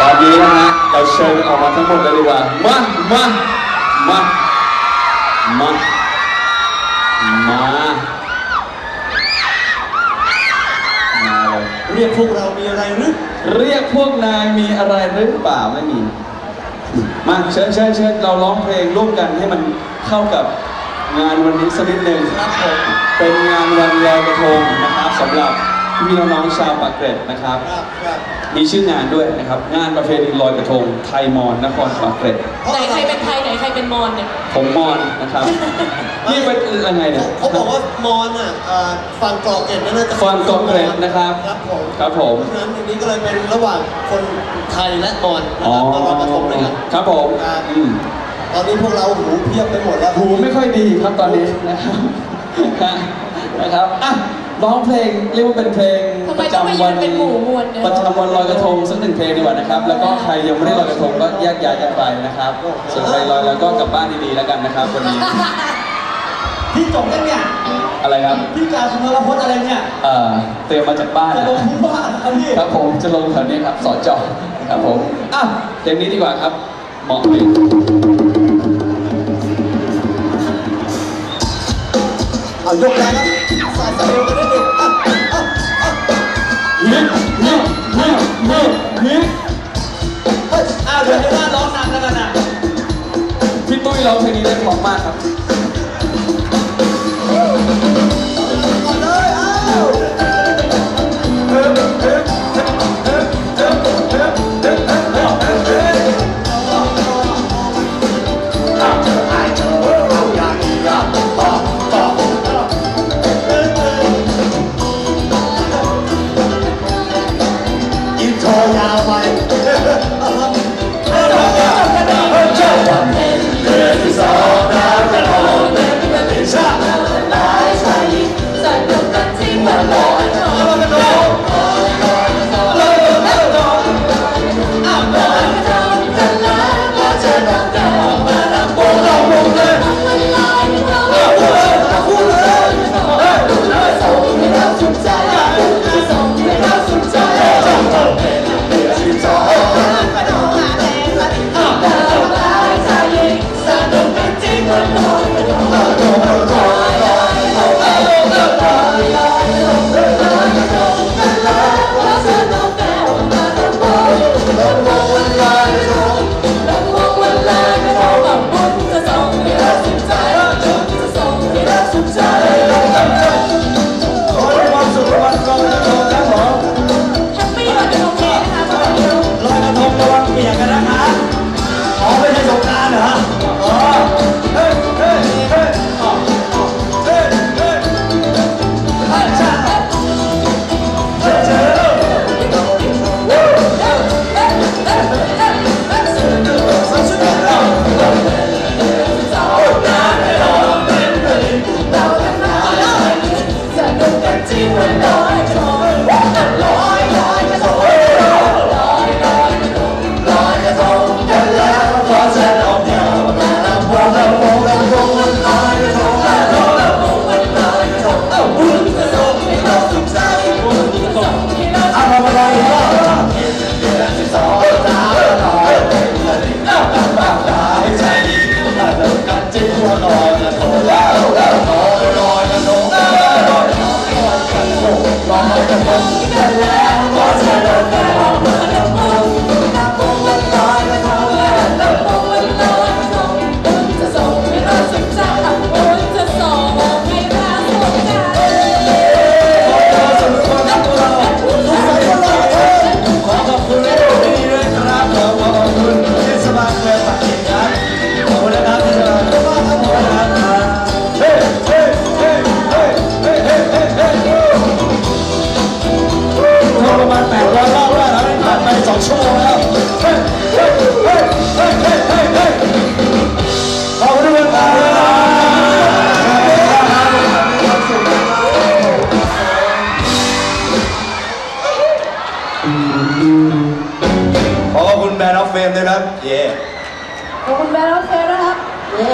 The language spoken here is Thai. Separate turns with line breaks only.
ตอนนี้นะฮะเราเชิญออกมาทั้งหมดเลยดีกว่า มา มา มา มา มา มาเลย
เรียกพวกเรามีอะไรหรือ
เรียกพวกนายมีอะไรหรือเปล่าไม่มี มาเชิญเชิญเชิญเราร้องเพลงร่วมกันให้มันเข้ากับงานวันนี้สักนิดหนึ่ง
ครับผม
เป็นงานวันลอยกระทงนะครับสำหรับ พี่น้องๆชาวปากเกร็ดนะครับ
ครับครับ
มีชื่องานด้วยนะครับ งานประเพณีลอยกระทงไทยมอญนครปากเกร็ด
เพราะ
ไหน
อะไร
ใครเป็นไทยไหนใครเป็นมอญเนี่ย
ผมมอญนะครับ นี่เป็นยังไงเนี่ย
เขาบอกว่ามอนอะเอ่อฝั่งเกาะเกร็ดนั่นน่าจะ
ฝั่งเกาะเกร็ดนะครับ
ครับผม
ครับผม
เพราะฉะนั้นอันนี้ก็เลยเป็นระหว่างคนไทยและมอนนะ
อ๋อ
ครับมาลอยกระทงด้วยกัน
ครับผม
ครับ
อืม
ตอนนี้พวกเราหูเพียบไปหมดแล้ว
หูไม่ค่อยดีครับตอนนี้นะครับ นะครับอะ ร้องเพลงเรียกว่าเป็นเพลง
ทำ
ป
ไม
ระ
ต้องมา
จำ
ยื
วัน
นเป็นหมู่มวลเนี่ย
ประจำวันลอยกระทงสักหนึ่งเพลงดีกว่านะครับ แล้วก็ใครยังไม่ได้ลอยกระทงก็แยกย้ายกันไปนะครับส่วนใครลอยแล้วก็กลับบ้านดีๆแล้วกันนะครับวันนี้
พี่จบยังเนี่ย
อะไรครับ
พี่กล่าวสุนทรพจน์อะไรเนี่ย
เอ่อเตรียมมาจากบ้าน
จะ
นะ
ลงผู้ว่านะครับพี่
ครับผมจะลงแถวนี้ครับสอจอครับผมอะเพลงนี้ดีกว่าครับเหมาะเลย
เอายกแรงครับ
ฮิตฮิตฮิตฮิต
เฮ้ย
อ้าวเดี๋ยวจะว่าร้องนำแล้วกันนะ
พี่ตุ้ยร้องเพลงนี้ได้เพราะมากครับ
Lord, ขอขอบคุณแบรนด์ออฟเฟมด้วยครับ เย้
ขอบคุณแบรนด์โอเคนะครับ
เย้